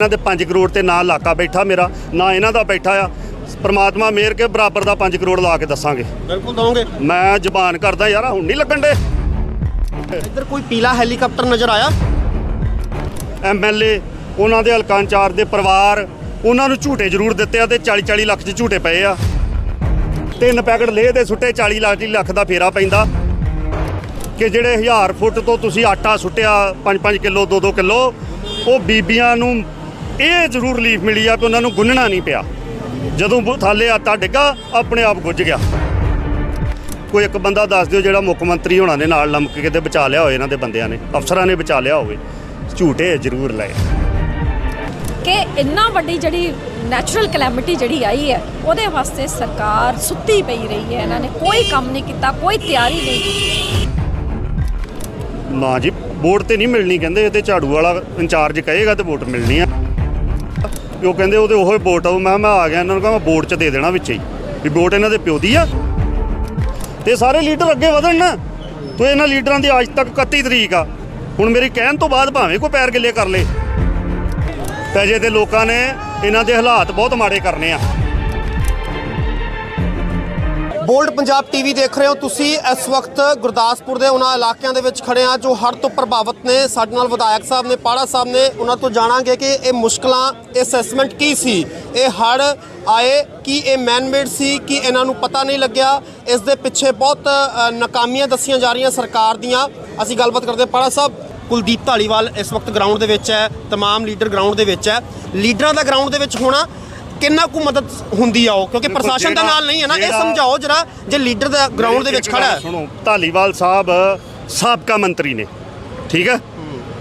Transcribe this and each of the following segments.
ਇਹਨਾਂ ਦੇ 5 ਕਰੋੜ ਤੇ ਨਾ ਇਲਾਕਾ ਬੈਠਾ ਮੇਰਾ ਨਾ ਇਹਨਾਂ ਦਾ ਬੈਠਾ ਆ। ਪ੍ਰਮਾਤਮਾ ਮਿਹਰ ਕੇ ਬਰਾਬਰ ਦਾ 5 ਕਰੋੜ ਲਾ ਕੇ ਦੱਸਾਂਗੇ। ਬਿਲਕੁਲ ਦਵਾਂਗੇ ਮੈਂ ਜ਼ਬਾਨ ਕਰਦਾ ਯਾਰ ਹੁਣ ਨਹੀਂ ਲੱਗਣ ਦੇ। ਇੱਧਰ ਕੋਈ ਪੀਲਾ ਹੈਲੀਕਾਪਟਰ ਨਜ਼ਰ ਆਇਆ? ਐਮਐਲਏ ਉਹਨਾਂ ਦੇ ਹਲਕਾ ਇੰਚਾਰਜ ਦੇ ਪਰਿਵਾਰ ਉਹਨਾਂ ਨੂੰ ਝੂਟੇ ਜ਼ਰੂਰ ਦਿੱਤੇ ਆ ਤੇ 40 40 ਲੱਖ ਚ ਝੂਟੇ ਪਏ ਆ। ਤਿੰਨ ਪੈਕਟ ਲੇਹ ਦੇ ਸੁੱਟੇ 40 ਲੱਖ ਦੀ ਲੱਖ ਦਾ ਫੇਰਾ ਪੈਂਦਾ। ਕਿ ਜਿਹੜੇ 1000 ਫੁੱਟ ਤੋਂ ਤੁਸੀਂ ਆਟਾ ਸੁੱਟਿਆ 5-5 ਕਿਲੋ 2-2 ਕਿਲੋ ਉਹ ਬੀਬੀਆਂ ਨੂੰ ਇਹ ਜ਼ਰੂਰ ਰਿਲੀਫ ਮਿਲੀ ਆ ਕਿ ਉਹਨਾਂ ਨੂੰ ਗੁੰਨਣਾ ਨਹੀਂ ਪਿਆ। ਜਦੋਂ ਥੱਲੇ ਆਟਾ ਡਿੱਗਾ ਆਪਣੇ ਆਪ ਗੁੱਝ ਗਿਆ। ਕੋਈ ਇੱਕ ਬੰਦਾ ਦੱਸ ਦਿਓ ਜਿਹੜਾ ਮੁੱਖ ਮੰਤਰੀ ਹੋਣਾ ਨੇ ਨਾਲ ਲੰਮਕ ਕੇ ਤੇ ਬਚਾ ਲਿਆ ਹੋਵੇ ਇਹਨਾਂ ਦੇ ਬੰਦਿਆਂ ਨੇ ਅਫਸਰਾਂ ਨੇ ਬਚਾ ਲਿਆ ਹੋਵੇ। ਝੂਟੇ ਜ਼ਰੂਰ ਲਏ। ਕਿ ਇੰਨਾ ਵੱਡੀ ਜਿਹੜੀ ਨੈਚੁਰਲ ਕਲੈਮਿਟੀ ਜਿਹੜੀ ਆਈ ਹੈ ਉਹਦੇ ਵਾਸਤੇ ਸਰਕਾਰ ਸੁੱਤੀ ਪਈ ਰਹੀ ਹੈ ਇਹਨਾਂ ਨੇ। ਕੋਈ ਕੰਮ ਨਹੀਂ ਕੀਤਾ ਕੋਈ ਤਿਆਰੀ ਨਹੀਂ ਕੀਤੀ। ਨਾ ਜੀ ਵੋਟ ਤੇ ਨਹੀਂ ਮਿਲਣੀ ਕਹਿੰਦੇ ਇਹ ਤੇ ਝਾੜੂ ਵਾਲਾ ਇੰਚਾਰਜ ਕਹੇਗਾ ਤੇ ਵੋਟ ਮਿਲਣੀ ਆ। ਵੀ ਉਹ ਕਹਿੰਦੇ ਉਹਦੇ ਉਹ ਵੋਟ ਆਉ ਮੈਂ ਕਿਹਾ ਮੈਂ ਆ ਗਿਆ, ਇਹਨਾਂ ਨੂੰ ਕਹਾਂ ਮੈਂ ਵੋਟ ਚ ਦੇ ਦੇਣਾ ਵਿੱਚ ਹੀ। ਵੀ ਵੋਟ ਇਹਨਾਂ ਦੇ ਪਿਓ ਦੀ ਆ। ਤੇ ਸਾਰੇ ਲੀਡਰ ਅੱਗੇ ਵਧਣ ਨਾ। ਤੋ ਇਹਨਾਂ ਲੀਡਰਾਂ ਦੀ ਅੱਜ ਤੱਕ 31 ਤਰੀਕ ਆ। ਹੁਣ ਮੇਰੀ ਕਹਿਣ ਤੋਂ ਬਾਅਦ ਭਾਵੇਂ ਕੋਈ ਪੈਰ ਗਿੱਲੇ ਕਰ ਲੇ। ਤੇ ਜੇ ਤੇ ਲੋਕਾਂ ਨੇ ਇਹਨਾਂ ਦੇ ਹਾਲਾਤ ਬਹੁਤ ਮਾੜੇ ਕਰਨੇ ਆ। ਬੋਲਡ ਪੰਜਾਬ ਟੀਵੀ ਦੇਖ ਰਹੇ ਹੋ। ਤੁਸੀਂ ਇਸ ਵਕਤ ਗੁਰਦਾਸਪੁਰ ਦੇ ਉਹਨਾਂ ਇਲਾਕਿਆਂ ਦੇ ਵਿੱਚ ਖੜੇ ਆ, ਜੋ ਹੜ੍ਹ ਤੋਂ ਪ੍ਰਭਾਵਿਤ ਨੇ। ਸਾਡੇ ਨਾਲ ਵਿਧਾਇਕ ਸਾਹਿਬ ਨੇ, ਪਾੜਾ ਸਾਹਿਬ ਨੇ, ਉਹਨਾਂ ਤੋਂ ਜਾਣਾਂਗੇ ਕਿ ਇਹ ਮੁਸ਼ਕਲਾਂ, ਇਹ ਅਸੈਸਮੈਂਟ ਕੀ ਸੀ? ਇਹ ਹੜ੍ਹ ਆਏ, ਕਿ ਇਹ ਮੈਨਮੇਡ ਸੀ, ਕਿ ਇਹਨਾਂ ਨੂੰ ਪਤਾ ਨਹੀਂ ਲੱਗਿਆ? ਇਸ ਦੇ ਪਿੱਛੇ ਬਹੁਤ ਨਾਕਾਮੀਆਂ ਦੱਸੀਆਂ ਜਾ ਰਹੀਆਂ ਸਰਕਾਰ ਦੀਆਂ। ਅਸੀਂ ਗੱਲਬਾਤ ਕਰਦੇ ਪਾੜਾ ਸਾਹਿਬ, ਕੁਲਦੀਪ ਢਾਲੀਵਾਲ ਇਸ ਵਕਤ ਗਰਾਊਂਡ ਦੇ ਵਿੱਚ ਹੈ, ਤਮਾਮ ਲੀਡਰ ਗਰਾਊਂਡ ਦੇ ਵਿੱਚ ਹੈ। ਲੀਡਰਾਂ ਦਾ ਗਰਾਊਂਡ ਦੇ ਵਿੱਚ ਹੋਣਾ ਕਿੰਨਾ ਕੁ ਮਦਦ ਹੁੰਦੀ ਆ ਉਹ? ਕਿਉਂਕਿ ਪ੍ਰਸ਼ਾਸਨ ਦਾ ਨਾਲ ਨਹੀਂ ਹੈ ਨਾ ਇਹ ਸਮਝਾਓ ਜਰਾ ਜੇ ਲੀਡਰ ਦਾ ਗਰਾਊਂਡ ਦੇ ਵਿੱਚ ਖੜਾ ਹੈ। ਸੁਣੋ ਢਾਲੀਵਾਲ ਸਾਹਿਬ ਸਾਬਕਾ ਮੰਤਰੀ ਨੇ ਠੀਕ ਹੈ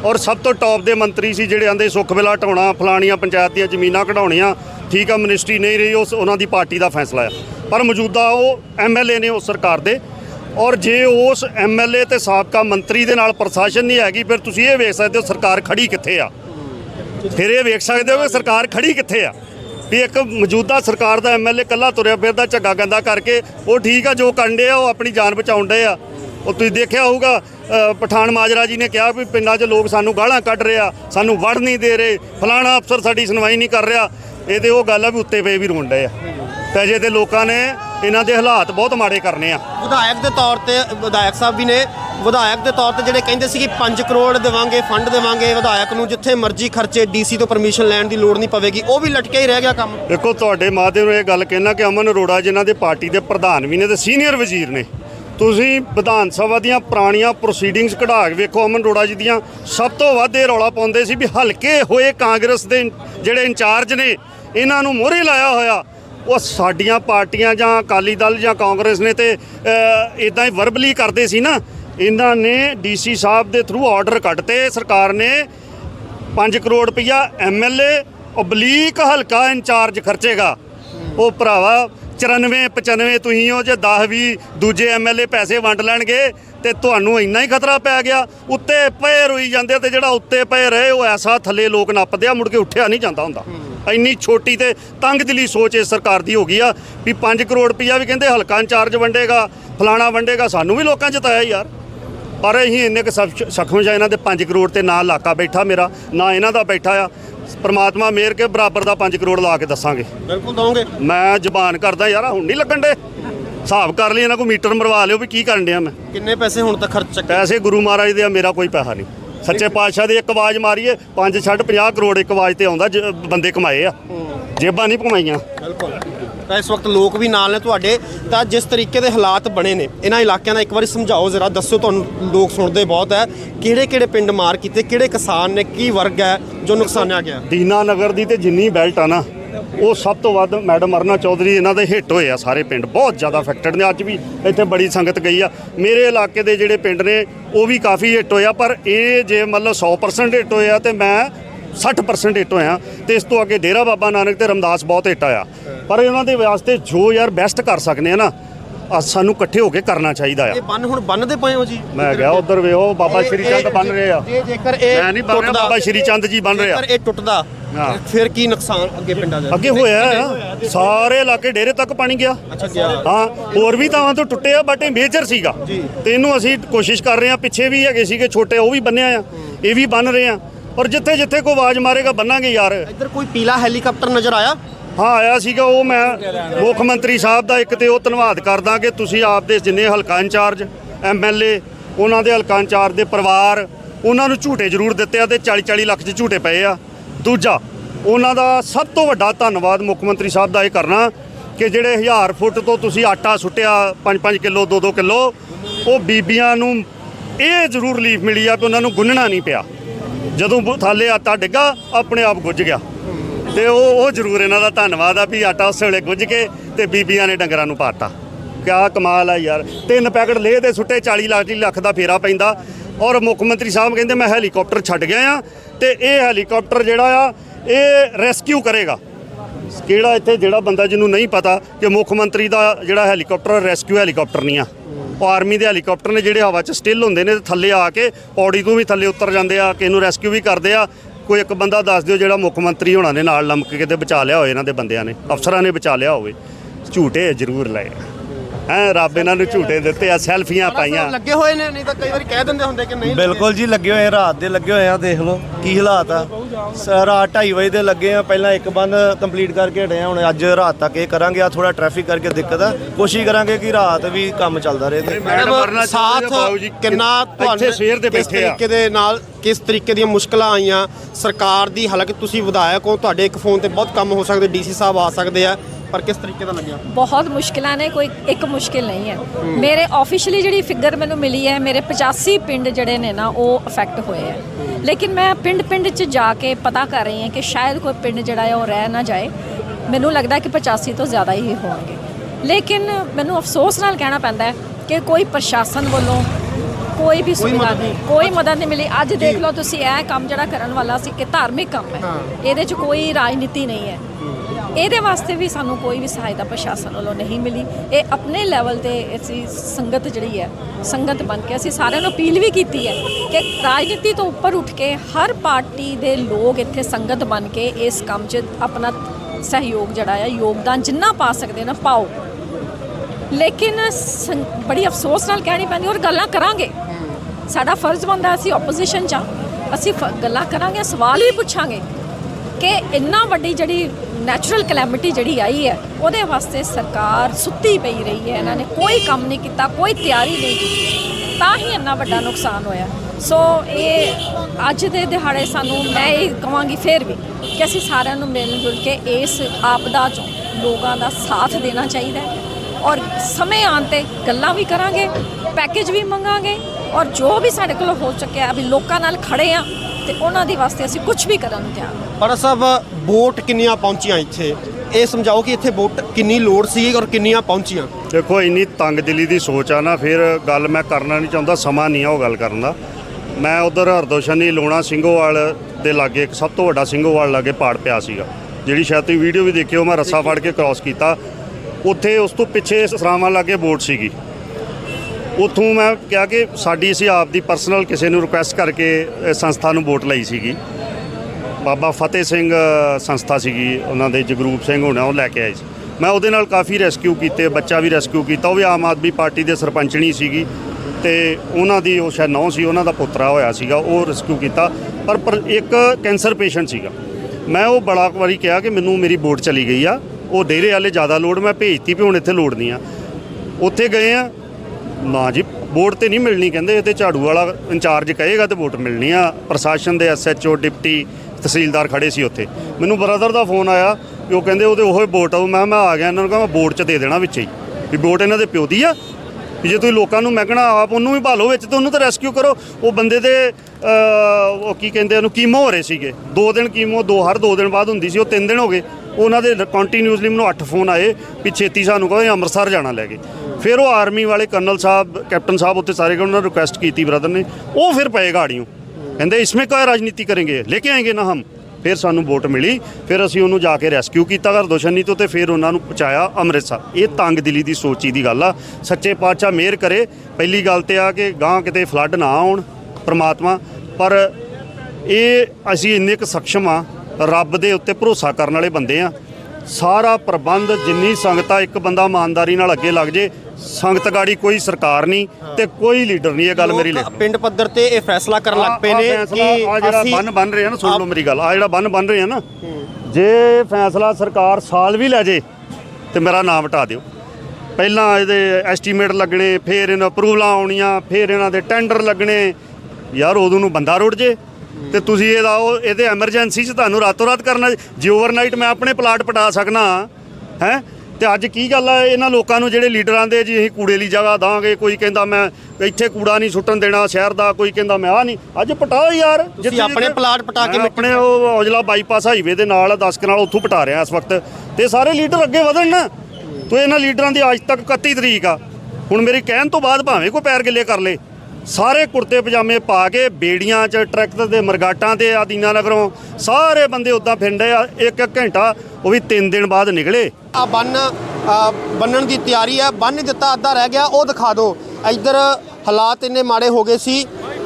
ਔਰ ਸਭ ਤੋਂ ਟੌਪ ਦੇ ਮੰਤਰੀ ਸੀ ਜਿਹੜੇ ਆਂਦੇ ਸੁੱਖ ਵੇਲਾ ਢਾਉਣਾ ਫਲਾਣੀਆਂ ਪੰਚਾਇਤ ਦੀਆਂ ਜ਼ਮੀਨਾਂ ਕਢਾਉਣੀਆਂ ਠੀਕ ਆ ਮਿਨਿਸਟਰੀ ਨਹੀਂ ਰਹੀ ਉਸ ਉਹਨਾਂ ਦੀ ਪਾਰਟੀ ਦਾ ਫੈਸਲਾ ਆ। ਪਰ ਮੌਜੂਦਾ ਉਹ ਐਮਐਲਏ ਨੇ ਉਸ ਸਰਕਾਰ ਦੇ ਔਰ ਜੇ ਉਸ ਐਮਐਲਏ ਤੇ ਸਾਬਕਾ ਮੰਤਰੀ ਦੇ ਨਾਲ ਪ੍ਰਸ਼ਾਸਨ ਨਹੀਂ ਹੈਗੀ ਫਿਰ ਤੁਸੀਂ ਇਹ ਵੇਖ ਸਕਦੇ ਹੋ ਸਰਕਾਰ ਖੜੀ ਕਿੱਥੇ ਆ? ਫਿਰ ਇਹ ਵੇਖ ਸਕਦੇ ਹੋ ਕਿ ਸਰਕਾਰ ਖੜੀ ਕਿੱਥੇ ਆ? ਵੀ ਇੱਕ ਮੌਜੂਦਾ ਸਰਕਾਰ ਦਾ ਐਮਐਲਏ ਕੱਲਾ ਤੁਰਿਆ ਫਿਰਦਾ, ਝੱਗਾ ਗੰਦਾ ਕਰਕੇ, ਉਹ ਠੀਕ ਆ, ਜੋ ਕਰਨ ਦੇ ਆ, ਉਹ ਆਪਣੀ ਜਾਨ ਬਚਾਉਣ ਦੇ ਆ। ਉਹ ਤੁਸੀਂ ਦੇਖਿਆ ਹੋਊਗਾ ਪਠਾਨ ਮਾਜਰਾ ਜੀ ਨੇ ਕਿਹਾ ਵੀ ਪਿੰਡਾਂ 'ਚ ਲੋਕ ਸਾਨੂੰ ਗਾਲਾਂ ਕੱਢ ਰਹੇ ਆ, ਸਾਨੂੰ ਵੜ ਨਹੀਂ ਦੇ ਰਹੇ, ਫਲਾਣਾ ਅਫਸਰ ਸਾਡੀ ਸੁਣਵਾਈ ਨਹੀਂ ਕਰ ਰਿਹਾ। ਇਹ ਤੇ ਉਹ ਗੱਲ ਆ ਵੀ ਉੱਤੇ ਪਏ ਵੀ ਰੋਣ ਡਏ ਆ। ਤੇ ਜੇ ਤੇ ਲੋਕਾਂ ਨੇ ਇਹਨਾਂ ਦੇ ਹਾਲਾਤ ਬਹੁਤ ਮਾੜੇ ਕਰਨੇ ਆ। ਵਿਧਾਇਕ ਦੇ ਤੌਰ ਤੇ ਵਿਧਾਇਕ ਸਾਹਿਬ ਵੀ ਨੇ ਵਿਧਾਇਕ ਦੇ ਤੌਰ ਤੇ ਜਿਹੜੇ ਕਹਿੰਦੇ ਸੀ ਕਿ 5 ਕਰੋੜ ਦੇਵਾਂਗੇ ਫੰਡ ਦੇਵਾਂਗੇ ਵਿਧਾਇਕ ਨੂੰ ਜਿੱਥੇ ਮਰਜ਼ੀ ਖਰਚੇ ਡੀਸੀ ਤੋਂ ਪਰਮਿਸ਼ਨ ਲੈਣ ਦੀ ਲੋੜ ਨਹੀਂ ਪਵੇਗੀ ਉਹ ਵੀ ਲਟਕੇ ਹੀ ਰਹਿ ਗਿਆ ਕੰਮ। ਦੇਖੋ ਤੁਹਾਡੇ ਮਾਧਿਅਮ ਨੂੰ ਇਹ ਗੱਲ ਕਹਿਣਾ ਕਿ ਅਮਨ ਅਰੋੜਾ ਜਿਨ੍ਹਾਂ ਦੇ ਪਾਰਟੀ ਦੇ ਪ੍ਰਧਾਨ ਵੀ ਨੇ ਤੇ ਸੀਨੀਅਰ ਵਜ਼ੀਰ ਨੇ ਤੁਸੀਂ ਵਿਧਾਨ ਸਭਾ ਦੀਆਂ ਪੁਰਾਣੀਆਂ ਪ੍ਰੋਸੀਡਿੰਗਸ ਕਢਾ ਕੇ ਵੇਖੋ ਅਮਨ ਅਰੋੜਾ ਜੀ ਦੀਆਂ ਸਭ ਤੋਂ ਵੱਧ ਇਹ ਰੌਲਾ ਪਾਉਂਦੇ ਸੀ ਵੀ ਹਲਕੇ ਹੋਏ ਕਾਂਗਰਸ ਦੇ ਜਿਹੜੇ ਇੰਚਾਰਜ ਨੇ ਇਹਨਾਂ ਨੂੰ ਮੋਹਰੇ ਲਾਇਆ ਹੋਇਆ। ਉਹ ਸਾਡੀਆਂ ਪਾਰਟੀਆਂ ਜਾਂ ਅਕਾਲੀ ਦਲ ਜਾਂ ਕਾਂਗਰਸ ਨੇ ਤੇ ਇਦਾਂ ਹੀ ਵਰਬਲੀ ਕਰਦੇ ਸੀ ਨਾ, ਇਹਨਾਂ ਨੇ ਡੀਸੀ ਸਾਹਿਬ ਦੇ ਥਰੂ ਆਰਡਰ ਕੱਢਤੇ, ਸਰਕਾਰ ਨੇ 5 ਕਰੋੜ ਰੁਪਈਆ ਐਮਐਲਏ ਓਬਲੀਕ ਹਲਕਾ ਇੰਚਾਰਜ ਖਰਚੇਗਾ। ਉਹ ਭਰਾਵਾ 94 95 ਤੁਸੀਂ ਹੋ ਜੇ 10 20 ਦੂਜੇ ਐਮਐਲਏ ਪੈਸੇ ਵੰਡ ਲੈਣਗੇ ਤੇ ਤੁਹਾਨੂੰ ਇੰਨਾ ਹੀ ਖਤਰਾ ਪੈ ਗਿਆ। ਉੱਤੇ ਪਏ ਰੋਈ ਜਾਂਦੇ ਤੇ ਜਿਹੜਾ ਉੱਤੇ ਪਏ ਰਹੇ, ਉਹ ਐਸਾ ਥੱਲੇ ਲੋਕ ਨੱਪਦੇ ਆ, ਮੁੜ ਕੇ ਉੱਠਿਆ ਨਹੀਂ ਜਾਂਦਾ ਹੁੰਦਾ। ਇੰਨੀ ਛੋਟੀ ਤੇ ਤੰਗ ਦਿਲੀ ਸੋਚ ਇਸ ਸਰਕਾਰ ਦੀ ਹੋ ਗਈ ਆ ਵੀ 5 ਕਰੋੜ ਰੁਪਈਆ ਵੀ ਕਹਿੰਦੇ ਹਲਕਾ ਇੰਚਾਰਜ ਵੰਡੇਗਾ ਫਲਾਣਾ ਵੰਡੇਗਾ ਸਾਨੂੰ ਵੀ ਲੋਕਾਂ ਜਿਤਾਇਆ ਯਾਰ। ਪਰ ਅਸੀਂ ਇੰਨੇ ਕੁ ਸਖ- ਸਖਮ ਜਾਂ ਇਹਨਾਂ ਦੇ 5 ਕਰੋੜ ਤੇ ਨਾ ਇਲਾਕਾ ਬੈਠਾ ਮੇਰਾ ਨਾ ਇਹਨਾਂ ਦਾ ਬੈਠਾ ਆ। ਪ੍ਰਮਾਤਮਾ ਮਿਹਰ ਕੇ ਬਰਾਬਰ ਦਾ 5 ਕਰੋੜ ਲਾ ਕੇ ਦੱਸਾਂਗੇ। ਬਿਲਕੁਲ ਦਵਾਂਗੇ ਮੈਂ ਜ਼ਬਾਨ ਕਰਦਾ ਯਾਰ ਹੁਣ ਨਹੀਂ ਲੱਗਣ ਦੇ। ਹਿਸਾਬ ਕਰ ਲਈ ਇਹਨਾਂ ਕੋ ਮੀਟਰ ਮਰਵਾ ਲਿਓ ਵੀ ਕੀ ਕਰਨ ਡਿਆ ਮੈਂ। ਕਿੰਨੇ ਪੈਸੇ ਹੁਣ ਤੱਕ ਖਰਚ ਚੱਕੇ? ਪੈਸੇ ਗੁਰੂ ਮਹਾਰਾਜ ਦੇ ਆ ਮੇਰਾ ਕੋਈ ਪੈਸਾ ਨਹੀਂ। ਸੱਚੇ ਪਾਤਸ਼ਾਹ ਦੀ ਇੱਕ ਆਵਾਜ਼ ਮਾਰੀਏ 5 ਛੱਡ 50 ਕਰੋੜ ਇੱਕ ਆਵਾਜ਼ ਤੇ ਆਉਂਦਾ ਜ- ਬੰਦੇ ਕਮਾਏ ਆ। ਜੇਬਾਂ ਨਹੀਂ ਕਮਾਈਆਂ। ਬਿਲਕੁਲ। ਤਾਂ ਇਸ ਵਕਤ ਲੋਕ ਵੀ ਨਾਲ ਨੇ ਤੁਹਾਡੇ। ਤਾਂ ਜਿਸ ਤਰੀਕੇ ਦੇ ਹਾਲਾਤ ਬਣੇ ਨੇ ਇਹਨਾਂ ਇਲਾਕਿਆਂ ਦਾ ਇੱਕ ਵਾਰੀ ਸਮਝਾਓ ਜ਼ਰਾ ਦੱਸੋ ਤੁਹਾਨੂੰ ਲੋਕ ਸੁਣਦੇ ਬਹੁਤ ਹੈ। ਕਿਹੜੇ ਕਿਹੜੇ ਪਿੰਡ ਮਾਰ ਕੀਤੇ ਕਿਹੜੇ ਕਿਸਾਨ ਨੇ ਕੀ ਵਰਗ ਹੈ ਜੋ ਨੁਕਸਾਨਿਆ ਗਿਆ? ਦੀਨਾ ਨਗਰ ਦੀ ਤੇ ਜਿੰਨੀ ਬੈਲਟ ਆ ਨਾ ਉਹ ਸਭ ਤੋਂ ਵੱਧ ਮੈਡਮ ਅਰਨਾ ਚੌਧਰੀ ਇਹਨਾਂ ਦੇ ਹਿੱਟ ਹੋਏ ਆ ਸਾਰੇ ਪਿੰਡ, ਬਹੁਤ ਜ਼ਿਆਦਾ ਅਫੈਕਟਡ ਨੇ। ਅੱਜ ਵੀ ਇੱਥੇ ਬੜੀ ਸੰਗਤ ਗਈ ਆ। ਮੇਰੇ ਇਲਾਕੇ ਦੇ ਜਿਹੜੇ ਪਿੰਡ ਨੇ, ਉਹ ਵੀ ਕਾਫੀ ਹਿੱਟ ਆ, ਪਰ ਇਹ ਜੇ ਮਤਲਬ 100% ਹਿੱਟ ਆ ਤੇ ਮੈਂ 60% ਹਿੱਟ ਹੋਇਆ ਤੇ ਇਸ ਤੋਂ ਅੱਗੇ ਡੇਰਾ ਬਾਬਾ ਨਾਨਕ ਤੇ ਰਮਦਾਸ ਬਹੁਤ ਹਿੱਟ ਆਇਆ। ਪਰ ਇਹਨਾਂ ਦੇ ਵਾਸਤੇ ਜੋ ਯਾਰ ਬੈਸਟ ਕਰ ਸਕਨੇ ਆ ਨਾ ਆ ਸਾਨੂੰ ਇਕੱਠੇ ਹੋ ਕੇ ਕਰਨਾ ਚਾਹੀਦਾ ਆ। ਇਹ ਬੰਨ ਹੁਣ ਬੰਨਦੇ ਪਏ ਹੋ ਜੀ? ਮੈਂ ਗਿਆ ਉਧਰ ਵੇ ਉਹ ਬਾਬਾ ਸ਼੍ਰੀ ਚੰਦ ਬਣ ਰਹੇ। ਆ ਇਹ ਜੇਕਰ ਇਹ ਮੈਂ ਨਹੀਂ ਬਣ ਰਿਹਾ ਬਾਬਾ ਸ਼੍ਰੀ ਚੰਦ ਜੀ ਬਣ ਰਹੇ। ਜੇਕਰ ਇਹ ਟੁੱਟਦਾ। ਫਿਰ ਕੀ ਨੁਕਸਾਨ ਅੱਗੇ ਪਿੰਡਾਂ ਦਾ ਅੱਗੇ ਹੋਇਆ ਸਾਰੇ ਇਲਾਕੇ ਡੇਰੇ ਤੱਕ ਪਾਣੀ ਗਿਆ। ਅੱਛਾ ਗਿਆ। ਹਾਂ ਹੋਰ ਵੀ ਤਾਂ ਤੋਂ ਟੁੱਟੇ ਆ ਬਟ ਇਹ ਮੇਜਰ ਸੀਗਾ। ਤੇ ਇਹਨੂੰ ਅਸੀਂ ਕੋਸ਼ਿਸ਼ ਕਰ ਰਹੇ ਆ ਪਿੱਛੇ ਵੀ ਹੈਗੇ ਸੀਗੇ ਛੋਟੇ ਉਹ ਵੀ ਬੰਨਿਆ ਆ। ਇਹ ਵੀ ਬੰਨ ਰਹੇ ਆ। ਔਰ ਜਿੱਥੇ ਜਿੱਥੇ ਕੋਈ ਆਵਾਜ਼ ਮਾਰੇਗਾ ਬੰਨਾਂਗੇ ਯਾਰ। ਇੱਧਰ ਕੋਈ ਪੀਲਾ ਹੈਲੀਕਾਪਟਰ ਨਜ਼ਰ ਆਇਆ? ਹਾਂ, ਆਇਆ ਸੀਗਾ ਉਹ ਮੈਂ ਮੁੱਖ ਮੰਤਰੀ ਸਾਹਿਬ ਦਾ ਇੱਕ ਤੇ ਉਹ ਧੰਨਵਾਦ ਕਰਦਾ ਕਿ ਤੁਸੀਂ ਆਪ ਦੇ ਜਿੰਨੇ ਹਲਕਾ ਇੰਚਾਰਜ ਐਮਐਲਏ ਉਹਨਾਂ ਦੇ ਹਲਕਾ ਇੰਚਾਰਜ ਦੇ ਪਰਿਵਾਰ, ਉਹਨਾਂ ਨੂੰ ਝੂਟੇ ਜ਼ਰੂਰ ਦਿੱਤੇ ਆ ਤੇ 40 40 ਲੱਖ ਦੇ ਝੂਟੇ ਪਏ ਆ। ਦੂਜਾ, ਉਹਨਾਂ ਦਾ ਸਭ ਤੋਂ ਵੱਡਾ ਧੰਨਵਾਦ ਮੁੱਖ ਮੰਤਰੀ ਸਾਹਿਬ ਦਾ ਇਹ ਕਰਨਾ ਕਿ ਜਿਹੜੇ 1000 ਫੁੱਟ ਤੋਂ ਤੁਸੀਂ ਆਟਾ ਸੁੱਟਿਆ 5-5 ਕਿਲੋ 2-2 ਕਿਲੋ, ਉਹ ਬੀਬੀਆਂ ਨੂੰ ਇਹ ਜ਼ਰੂਰ ਰਿਲੀਫ ਮਿਲੀ ਆ ਕਿ ਉਹਨਾਂ ਨੂੰ ਗੁੰਨਣਾ ਨਹੀਂ ਪਿਆ। ਜਦੋਂ ਬੁ- ਥੱਲੇ ਆਟਾ ਡਿੱਗਾ, ਆਪਣੇ ਆਪ ਗੁੱਝ ਗਿਆ। ਤੇ ਉਹ ਉਹ ਜ਼ਰੂਰ ਇਹਨਾਂ ਦਾ ਧੰਨਵਾਦ ਆ ਵੀ ਆਟਾ ਉਸ ਵੇਲੇ ਗੁੱਝ ਕੇ ਤੇ ਬੀਬੀਆਂ ਨੇ ਡੰਗਰਾਂ ਨੂੰ ਪਾਤਾ। ਕਿਆ ਕਮਾਲ ਆ ਯਾਰ। ਤਿੰਨ ਪੈਕਟ ਲੇਹ ਦੇ ਸੁੱਟੇ 40 ਲੱਖ ਲੱਖ ਦਾ ਫੇਰਾ ਪੈਂਦਾ। ਔਰ ਮੁੱਖ ਮੰਤਰੀ ਸਾਹਿਬ ਕਹਿੰਦੇ, ਮੈਂ ਹੈਲੀਕਾਪਟਰ ਛੱਡ ਗਿਆ ਆ ਤੇ ਇਹ ਹੈਲੀਕਾਪਟਰ ਜਿਹੜਾ ਆ, ਇਹ ਰੈਸਕਿਊ ਕਰੇਗਾ। ਕਿਹੜਾ ਇੱਥੇ ਜਿਹੜਾ ਬੰਦਾ ਜਿਹਨੂੰ ਨਹੀਂ ਪਤਾ ਕਿ ਮੁੱਖ ਮੰਤਰੀ ਦਾ ਜਿਹੜਾ ਹੈਲੀਕਾਪਟਰ, ਰੈਸਕਿਊ ਹੈਲੀਕਾਪਟਰ ਨਹੀਂ ਆ। ਉਹ ਆਰਮੀ ਦੇ ਹੈਲੀਕਾਪਟਰ ਨੇ ਜਿਹੜੇ ਹਵਾ 'ਚ ਸਟਿਲ ਹੁੰਦੇ ਨੇ ਤੇ ਥੱਲੇ ਆ ਕੇ ਔੜੀ ਤੋਂ ਵੀ ਥੱਲੇ ਉਤਰ ਜਾਂਦੇ ਆ, ਕਿਸੇ ਨੂੰ ਰੈਸਕਿਊ ਵੀ ਕਰਦੇ ਆ। ਕੋਈ ਇੱਕ ਬੰਦਾ ਦੱਸ ਦਿਓ ਜਿਹੜਾ ਮੁੱਖ ਮੰਤਰੀ ਹੋਣਾ ਨੇ ਨਾਲ ਲਮਕ ਕੇ ਤੇ ਬਚਾ ਲਿਆ ਹੋਵੇ ਇਹਨਾਂ ਦੇ ਬੰਦਿਆਂ ਨੇ, ਅਫਸਰਾਂ ਨੇ ਬਚਾ ਲਿਆ ਹੋਵੇ। ਝੂਟੇ ਜ਼ਰੂਰ ਲਏ। ਹੈ ਰੱਬ ਇਹਨਾਂ ਨੂੰ ਝੂਟੇ ਦਿੱਤੇ ਆ ਸੈਲਫੀਆਂ ਪਾਈਆਂ। ਲੱਗੇ ਹੋਏ ਨੇ ਨਹੀਂ ਤਾਂ ਕਈ ਵਾਰੀ ਕਹਿ ਦਿੰਦੇ ਹੁੰਦੇ ਕਿ ਨਹੀਂ। ਬਿਲਕੁਲ ਜੀ ਲੱਗੇ ਹੋਏ ਆ ਰਾਤ ਦੇ ਲੱਗੇ ਹੋਏ ਆ ਦੇਖ ਲਓ ਕੀ ਹਾਲਾਤ ਆ। ਸ- ਰਾਤ 2:30 ਵਜੇ ਦੇ ਲੱਗੇ ਆ ਪਹਿਲਾਂ ਇੱਕ ਬੰਦ ਕੰਪਲੀਟ ਕਰਕੇ ਹਟੇ ਆ ਹੁਣ ਅੱਜ ਰਾਤ ਤੱਕ ਇਹ ਕਰਾਂਗੇ ਆ ਥੋੜਾ ਟ੍ਰੈਫਿਕ ਕਰਕੇ ਦਿੱਕਤ ਆ। ਕੋਸ਼ਿਸ਼ ਕਰਾਂਗੇ ਕਿ ਰਾਤ ਵੀ ਕੰਮ ਚੱਲਦਾ ਰਹੇ ਤੇ। ਮੈਡਮ ਵਰਨਾ ਮੈਡਮ ਚਾਹੁੰਦੇ ਸਾਥ ਆ ਬਾਊ ਜੀ, ਕਿੰਨਾ ਇੱਥੇ ਤੁਹਾਨੂੰ ਸਵੇਰ ਦੇ ਕਿਸ ਬੈਠੇ ਆ। ਤਰੀਕੇ ਦੇ ਨਾਲ ਕਿਸ ਤਰੀਕੇ ਦੀਆਂ ਮੁਸ਼ਕਲਾਂ ਆਈਆਂ? ਸਰਕਾਰ ਦੀ ਹਾਲਾਂਕਿ ਤੁਸੀਂ ਵਿਧਾਇਕ ਹੋ ਤੁਹਾਡੇ ਇੱਕ ਫੋਨ ਤੇ ਬਹੁਤ ਕੰਮ ਹੋ ਸਕਦੇ ਡੀਸੀ ਸਾਹਿਬ ਆ ਸਕਦੇ ਆ। ਪਰ ਕਿਸ ਤਰੀਕੇ ਦਾ ਲੱਗਿਆ? ਬਹੁਤ ਮੁਸ਼ਕਿਲਾਂ ਨੇ ਕੋਈ ਇੱਕ ਮੁਸ਼ਕਿਲ ਨਹੀਂ ਹੈ। ਮੇਰੇ ਆਫੀਸ਼ੀਅਲੀ ਜਿਹੜੀ ਫਿਗਰ ਮੈਨੂੰ ਮਿਲੀ ਹੈ ਮੇਰੇ 85 ਪਿੰਡ ਜਿਹੜੇ ਨੇ ਨਾ ਉਹ ਅਫੈਕਟ ਹੋਏ ਹੈ। ਲੇਕਿਨ ਮੈਂ ਪਿੰਡ ਪਿੰਡ 'ਚ ਜਾ ਕੇ ਪਤਾ ਕਰ ਰਹੀ ਹਾਂ ਕਿ ਸ਼ਾਇਦ ਕੋਈ ਪਿੰਡ ਜਿਹੜਾ ਹੈ ਉਹ ਰਹਿ ਨਾ ਜਾਏ। ਮੈਨੂੰ ਲੱਗਦਾ ਕਿ 85 ਤੋਂ ਜ਼ਿਆਦਾ ਹੀ ਹੋਣਗੇ। ਲੇਕਿਨ ਮੈਨੂੰ ਅਫਸੋਸ ਨਾਲ ਕਹਿਣਾ ਪੈਂਦਾ ਹੈ ਕਿ ਕੋਈ ਪ੍ਰਸ਼ਾਸਨ ਵੱਲੋਂ ਕੋਈ ਵੀ ਸੁਵਿਧਾ ਨਹੀਂ। ਕੋਈ ਮਦਦ ਨਹੀਂ ਮਿਲੀ। ਅੱਜ ਦੇਖ ਲਓ ਤੁਸੀਂ ਇਹ ਕੰਮ ਜਿਹੜਾ ਕਰਨ ਵਾਲਾ ਸੀ ਕਿ ਧਾਰਮਿਕ ਕੰਮ ਹੈ। ਇਹਦੇ 'ਚ ਕੋਈ ਰਾਜਨੀਤੀ ਨਹੀਂ ਹੈ। ਇਹਦੇ ਵਾਸਤੇ ਵੀ ਸਾਨੂੰ ਕੋਈ ਵੀ ਸਹਾਇਤਾ ਪ੍ਰਸ਼ਾਸਨ ਵੱਲੋਂ ਨਹੀਂ ਮਿਲੀ। ਇਹ ਆਪਣੇ ਲੈਵਲ ਤੇ ਅਸੀਂ ਸੰਗਤ ਜਿਹੜੀ ਹੈ, ਸੰਗਤ ਬਣ ਕੇ ਅਸੀਂ ਸਾਰਿਆਂ ਨੂੰ ਅਪੀਲ ਵੀ ਕੀਤੀ ਹੈ ਕਿ ਰਾਜਨੀਤੀ ਤੋਂ ਉੱਪਰ ਉੱਠ ਕੇ ਹਰ ਪਾਰਟੀ ਦੇ ਲੋਕ ਇੱਥੇ ਸੰਗਤ ਬਣ ਕੇ ਇਸ ਕੰਮ 'ਚ ਆਪਣਾ ਸਹਿਯੋਗ ਜਿਹੜਾ ਹੈ ਯੋਗਦਾਨ ਜਿੰਨਾ ਪਾ ਸਕਦੇ ਨਾ, ਪਾਓ। ਲੇਕਿਨ ਸੰ- ਬੜੀ ਅਫਸੋਸ ਨਾਲ ਕਹਿਣੀ ਪੈਂਦੀ ਔਰ ਗੱਲਾਂ ਕਰਾਂਗੇ। ਸਾਡਾ ਫਰਜ਼ ਬਣਦਾ ਅਸੀਂ ਆਪੋਜੀਸ਼ਨ 'ਚ ਹਾਂ। ਅਸੀਂ ਫ- ਗੱਲਾਂ ਕਰਾਂਗੇ, ਸਵਾਲ ਵੀ ਪੁੱਛਾਂਗੇ। ਕਿ ਇੰਨਾ ਵੱਡੀ ਜਿਹੜੀ ਨੈਚੁਰਲ ਕਲੈਮਿਟੀ ਜਿਹੜੀ ਆਈ ਹੈ, ਉਹਦੇ ਵਾਸਤੇ ਸਰਕਾਰ ਸੁੱਤੀ ਪਈ ਰਹੀ ਹੈ ਇਹਨਾਂ ਨੇ, ਕੋਈ ਕੰਮ ਨਹੀਂ ਕੀਤਾ, ਕੋਈ ਤਿਆਰੀ ਨਹੀਂ ਕੀਤੀ। ਤਾਂ ਹੀ ਇੰਨਾ ਵੱਡਾ ਨੁਕਸਾਨ ਹੋਇਆ। ਸੋ ਇਹ ਅੱਜ ਦੇ ਦਿਹਾੜੇ ਸਾਨੂੰ ਮੈਂ ਇਹ ਕਹਾਂਗੀ ਫੇਰ ਵੀ ਕਿ ਅਸੀਂ ਸਾਰਿਆਂ ਨੂੰ ਮਿਲ ਜੁਲ ਕੇ ਇਸ ਆਪਦਾ ਚੋਂ ਲੋਕਾਂ ਦਾ ਸਾਥ ਦੇਣਾ ਚਾਹੀਦਾ ਹੈ ਔਰ ਸਮੇਂ ਆਉਣ ਤੇ ਗੱਲਾਂ ਵੀ ਕਰਾਂਗੇ ਪੈਕੇਜ ਵੀ ਮੰਗਾਂਗੇ ਔਰ ਜੋ ਵੀ ਸਾਡੇ ਕੋਲ ਹੋ ਚੁੱਕਿਆ ਵੀ ਲੋਕਾਂ ਨਾਲ ਖੜੇ ਆ ਤੇ ਉਹਨਾਂ ਦੀ ਵਾਸਤੇ ਅਸੀਂ ਕੁਝ ਵੀ ਕਰਨ ਨੂੰ ਤਿਆਰ ਹਾਂ। ਪਰ ਸਾਹਿਬ ਵੋਟ ਕਿੰਨੀਆਂ ਪਹੁੰਚੀਆਂ ਇੱਥੇ? ਇਹ ਸਮਝਾਓ ਕਿ ਇੱਥੇ ਵੋਟ ਕਿੰਨੀ ਲੋੜ ਸੀ ਔਰ ਕਿੰਨੀਆਂ ਪਹੁੰਚੀਆਂ? ਦੇਖੋ ਇੰਨੀ ਤੰਗ ਦਿਲੀ ਦੀ ਸੋਚ ਆ ਨਾ ਫਿਰ ਗੱਲ ਮੈਂ ਕਰਨਾ ਨਹੀਂ ਚਾਹੁੰਦਾ ਸਮਾਂ ਨਹੀਂ ਆ ਉਹ ਗੱਲ ਕਰਨ ਦਾ। ਮੈਂ ਉਧਰ ਹਰਦੋਸ਼ਨੀ ਲੋਣਾ ਸਿੰਘੋਵਾਲ ਦੇ ਲਾਗੇ ਇੱਕ ਸਭ ਤੋਂ ਵੱਡਾ ਸਿੰਘੋਵਾਲ ਲਾਗੇ ਪਾੜ ਪਿਆ ਸੀਗਾ। ਜਿਹੜੀ ਸ਼ਾਇਦ ਤੁਸੀਂ ਵੀਡੀਓ ਵੀ ਦੇਖਿਓ ਮੈਂ ਰੱਸਾ ਫੜ ਕੇ ਕ੍ਰਾਸ ਕੀਤਾ। ਉੱਥੇ ਉਸ ਤੋਂ ਪਿੱਛੇ ਸਰਾਵਾਂ ਲਾਗੇ ਬੋਟ ਸੀਗੀ। ਉੱਥੋਂ ਮੈਂ ਕਿਹਾ ਕਿ ਸਾਡੀ ਅਸੀਂ ਆਪ ਦੀ ਪਰਸਨਲ ਕਿਸੇ ਨੂੰ ਰਿਕੁਐਸਟ ਕਰਕੇ ਸੰਸਥਾ ਨੂੰ ਵੋਟ ਲਈ ਸੀਗੀ। ਬਾਬਾ ਫਤਿਹ ਸਿੰਘ ਸੰਸਥਾ ਸੀਗੀ, ਉਹਨਾਂ ਦੇ ਜਗਰੂਪ ਸਿੰਘ ਹੋਣਾ, ਉਹ ਲੈ ਕੇ ਆਏ ਸੀ। ਮੈਂ ਉਹਦੇ ਨਾਲ ਕਾਫੀ ਰੈਸਕਿਊ ਕੀਤੇ, ਬੱਚਾ ਵੀ ਰੈਸਕਿਊ ਕੀਤਾ, ਉਹ ਵੀ ਆਮ ਆਦਮੀ ਪਾਰਟੀ ਦੇ ਸਰਪੰਚਣੀ ਸੀਗੀ। ਤੇ ਉਹਨਾਂ ਦੀ ਉਹ ਸ਼ਾਇਦ ਨੌ ਸੀ, ਉਹਨਾਂ ਦਾ ਪੁੱਤਰਾ ਹੋਇਆ ਸੀਗਾ, ਉਹ ਰੈਸਕਿਊ ਕੀਤਾ। ਪਰ ਪਰ ਇੱਕ ਕੈਂਸਰ ਪੇਸ਼ੈਂਟ ਸੀਗਾ। ਮੈਂ ਉਹ ਬੜਾ ਵਾਰੀ ਕਿਹਾ ਕਿ ਮੈਨੂੰ ਮੇਰੀ ਵੋਟ ਚਲੀ ਗਈ ਆ, ਉਹ ਡੇਰੇ ਵਾਲੇ ਜ਼ਿਆਦਾ ਲੋੜ, ਮੈਂ ਭੇਜਤੀ ਵੀ ਹੁਣ ਇੱਥੇ ਲੋੜ ਨਹੀਂ ਆ। ਉੱਥੇ ਗਏ ਆ ਨਾ ਜੀ, ਵੋਟ ਤੇ ਨਹੀਂ ਮਿਲਣੀ ਕਹਿੰਦੇ, ਇਹ ਤੇ ਝਾੜੂ ਵਾਲਾ ਇੰਚਾਰਜ ਕਹੇਗਾ ਤੇ ਵੋਟ ਮਿਲਣੀ ਆ। ਪ੍ਰਸ਼ਾਸਨ ਦੇ ਐਸਐਚਓ ਡਿਪਟੀ ਤਹਿਸੀਲਦਾਰ ਖੜੇ ਸੀ ਉੱਥੇ। ਮੈਨੂੰ ਬ੍ਰਦਰ ਦਾ ਫੋਨ ਆਇਆ ਵੀ ਉਹ ਕਹਿੰਦੇ ਉਹਦੇ ਉਹ ਵੋਟ ਆ, ਉਹ ਮੈਂ ਮੈਂ ਆ ਗਿਆ, ਇਹਨਾਂ ਨੂੰ ਕਹਾਂ ਮੈਂ ਵੋਟ 'ਚ ਦੇ ਦੇਣਾ ਵਿੱਚ ਹੀ। ਵੀ ਵੋਟ ਇਹਨਾਂ ਦੇ ਪਿਓ ਦੀ ਆ। ਵੀ ਜੇ ਤੁਸੀਂ ਲੋਕਾਂ ਨੂੰ, ਮੈਂ ਕਹਣਾ, ਆਪ ਉਹਨੂੰ ਵੀ ਭਾਲੋ ਵਿੱਚ ਤੇ ਉਹਨੂੰ ਤਾਂ ਰੈਸਕਿਊ ਕਰੋ। ਉਹ ਬੰਦੇ ਦੇ ਉਹ ਕੀ ਕਹਿੰਦੇ ਉਹਨੂੰ ਕੀਮੋ ਹੋ ਰਹੇ ਸੀਗੇ। ਦੋ ਦਿਨ ਕੀਮੋ, ਦੋ, ਹਰ ਦੋ ਦਿਨ ਬਾਅਦ ਹੁੰਦੀ ਸੀ, ਉਹ ਤਿੰਨ ਦਿਨ ਹੋ ਗਏ। ਉਹਨਾਂ ਦੇ ਕੰਟੀਨਿਊਸਲੀ ਮੈਨੂੰ ਅੱਠ ਫੋਨ ਆਏ ਵੀ ਛੇਤੀ ਸਾਨੂੰ ਕਹਿੰਦੇ ਅੰਮ੍ਰਿਤਸਰ ਜਾਣਾ ਲੈ ਕੇ। ਫਿਰ ਉਹ ਆਰਮੀ ਵਾਲੇ ਕਰਨਲ ਸਾਹਿਬ ਕੈਪਟਨ ਸਾਹਿਬ ਉੱਤੇ ਸਾਰੇ ਉਹਨਾਂ ਨੇ ਰਿਕੁਐਸਟ ਕੀਤੀ ਬ੍ਰਦਰ ਨੇ। ਉਹ ਫਿਰ ਪਏ ਗਾੜੀਆਂ ਕਹਿੰਦੇ ਇਸਮੇ ਕਾ ਰਾਜਨੀਤੀ ਕਰਨਗੇ ਲੈ ਕੇ ਆਏਗੇ ਨਾ ਹਮ? ਫਿਰ ਸਾਨੂੰ ਵੋਟ ਮਿਲੀ। ਫਿਰ ਅਸੀਂ ਉਹਨੂੰ ਜਾ ਕੇ ਰੈਸਕਿਊ ਕੀਤਾ ਘਰ ਗਰਦੋਸ਼ਨੀ ਤੋਂ ਤੇ ਫਿਰ ਉਹਨਾਂ ਨੂੰ ਪਹੁੰਚਾਇਆ ਅੰਮ੍ਰਿਤਸਰ। ਇਹ ਤੰਗ ਦਿਲੀ ਦੀ ਸੋਚੀ ਦੀ ਗੱਲ ਆ। ਸੱਚੇ ਪਾਤਸ਼ਾਹ ਮਿਹਰ ਕਰੇ। ਪਹਿਲੀ ਗੱਲ ਤੇ ਆ ਕਿ ਗਾਂ ਕਿਤੇ ਫਲੱਡ ਨਾ ਆਉਣ, ਪਰਮਾਤਮਾ। ਪਰ ਇਹ ਅਸੀਂ ਇੰਨੇ ਕੁ ਸਖਸ਼ਮ ਆ ਰੱਬ ਦੇ ਉੱਤੇ ਭਰੋਸਾ ਕਰਨ ਵਾਲੇ ਬੰਦੇ ਆ। ਸਾਰਾ ਪ੍ਰਬੰਧ ਜਿੰਨੀ ਸੰਗਤ ਆ ਇੱਕ ਬੰਦਾ ਇਮਾਨਦਾਰੀ ਨਾਲ ਅੱਗੇ ਲੱਗ ਜੇ ਸੰਗਤ ਗਾੜੀ ਕੋਈ ਸਰਕਾਰ ਨਹੀਂ ਤੇ ਕੋਈ ਲੀਡਰ ਨਹੀਂ ਇਹ ਗੱਲ ਮੇਰੀ ਲੈ। ਪਿੰਡ ਪੱਧਰ ਤੇ ਇਹ ਫੈਸਲਾ ਕਰਨ ਲੱਗ ਪਏ ਨੇ ਆ ਜਿਹੜਾ ਅਸੀਂ ਬੰਨ ਬਣ ਰਿਹਾ ਨਾ ਸੁਣ ਲਓ ਮੇਰੀ ਗੱਲ ਆ ਜਿਹੜਾ ਬੰਨ ਬਣ ਰਿਹਾ ਨਾ ਜੇ ਫੈਸਲਾ ਸਰਕਾਰ ਸਾਲ ਵੀ ਲੈ ਜੇ ਤੇ ਮੇਰਾ ਨਾਮ ਹਟਾ ਦਿਓ। ਪਹਿਲਾਂ ਇਹਦੇ ਐਸਟੀਮੇਟ ਲੱਗਣੇ ਫਿਰ ਇਹਨਾਂ ਅਪਰੂਵਲਾਂ ਆਉਣੀਆਂ ਫਿਰ ਇਹਨਾਂ ਦੇ ਟੈਂਡਰ ਲੱਗਣੇ ਯਾਰ ਉਦੋਂ ਨੂੰ ਬੰਦਾ ਰੁੜ ਜੇ। ਤੇ ਤੁਸੀਂ ਇਹਦਾ ਉਹ ਇਹਦੇ ਐਮਰਜੈਂਸੀ 'ਚ ਤੁਹਾਨੂੰ ਰਾਤੋਂ ਰਾਤ ਕਰਨਾ ਜੇ ਓਵਰਨਾਈਟ ਮੈਂ ਆਪਣੇ ਪਲਾਟ ਪਟਾ ਸਕਣਾ ਹੈ? ਤੇ ਅੱਜ ਕੀ ਗੱਲ ਆ ਇਹਨਾਂ ਲੋਕਾਂ ਨੂੰ ਜਿਹੜੇ ਲੀਡਰਾਂ ਦੇ ਜੀ ਅਸੀਂ ਕੂੜੇ ਲਈ ਜਗ੍ਹਾ ਦਾਂਗੇ ਕੋਈ ਕਹਿੰਦਾ ਮੈਂ ਇੱਥੇ ਕੂੜਾ ਨਹੀਂ ਸੁੱਟਣ ਦੇਣਾ ਸ਼ਹਿਰ ਦਾ ਕੋਈ ਕਹਿੰਦਾ ਮੈਂ ਆ ਨਹੀਂ। ਅੱਜ ਪਟਾਓ ਯਾਰ। ਜਿੱਥੇ- ਆਪਣੇ ਪਲਾਟ ਪਟਾ ਕੇ ਆਪਣੇ ਉਹ ਔਜਲਾ ਬਾਈਪਾਸ ਹਾਈਵੇ ਦੇ ਨਾਲ 10 ਕਨਾਲ ਉੱਥੋਂ ਪਟਾ ਰਿਹਾ ਇਸ ਵਕਤ। ਤੇ ਸਾਰੇ ਲੀਡਰ ਅੱਗੇ ਵਧਣ ਨਾ। ਤੋ ਇਹਨਾਂ ਲੀਡਰਾਂ ਦੀ ਅੱਜ ਤੱਕ 31 ਤਰੀਕ ਆ। ਹੁਣ ਮੇਰੀ ਕਹਿਣ ਤੋਂ ਬਾਅਦ ਭਾਵੇਂ ਕੋਈ ਪੈਰ ਗਿੱਲੇ ਕਰ ਲੇ। ਸਾਰੇ ਕੁੜਤੇ ਪਜਾਮੇ ਪਾ ਕੇ ਬੇੜੀਆਂ 'ਚ, ਟਰੈਕਟਰ ਦੇ ਮਰਗਾਟਾਂ ਤੇ, ਆਦੀਨਾ ਦੀਨਾ ਨਗਰੋਂ ਸਾਰੇ ਬੰਦੇ ਉਦਾਂ ਫਿਰਦੇ ਆ। ਇੱਕ ਇੱਕ ਘੰਟਾ ਉਹ ਵੀ 3 ਦਿਨ ਬਾਅਦ ਨਿਕਲੇ। ਆ ਬੰਨ ਬੰਨਣ ਦੀ ਤਿਆਰੀ ਹੈ ਬੰਨ ਦਿੱਤਾ ਅੱਧਾ ਰਹਿ ਗਿਆ, ਉਹ ਦਿਖਾ ਦਿਓ। ਇੱਧਰ ਹਾਲਾਤ ਇੰਨੇ ਮਾੜੇ ਹੋ ਗਏ ਸੀ।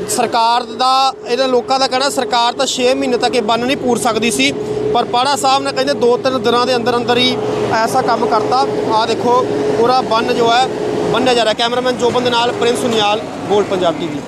ਸਰਕਾਰ ਦਾ ਇਹਨਾਂ ਲੋਕਾਂ ਦਾ ਕਹਿਣਾ, ਸਰਕਾਰ ਤਾਂ 6 ਮਹੀਨੇ ਤੱਕ ਇਹ ਬੰਨ ਨਹੀਂ ਪੂਰ ਸਕਦੀ ਸੀ। ਪਰ ਪਾੜਾ ਸਾਹਿਬ ਨੇ ਕਹਿੰਦੇ 2-3 ਦਿਨਾਂ ਦੇ ਅੰਦਰ ਅੰਦਰ ਹੀ ਐਸਾ ਕੰਮ ਕਰਤਾ। ਆ ਦੇਖੋ, ਪੂਰਾ ਬੰਨ ਜੋ ਹੈ ਬੰਨਿਆ ਜਾ ਰਿਹਾ ਕੈਮਰਾਮੈਨ ਜੋਬਨ ਦੇ ਨਾਲ ਪ੍ਰੇਮ ਸੁਨਿਆਲ ਗੋਲਡ ਪੰਜਾਬ ਟੀਵੀ।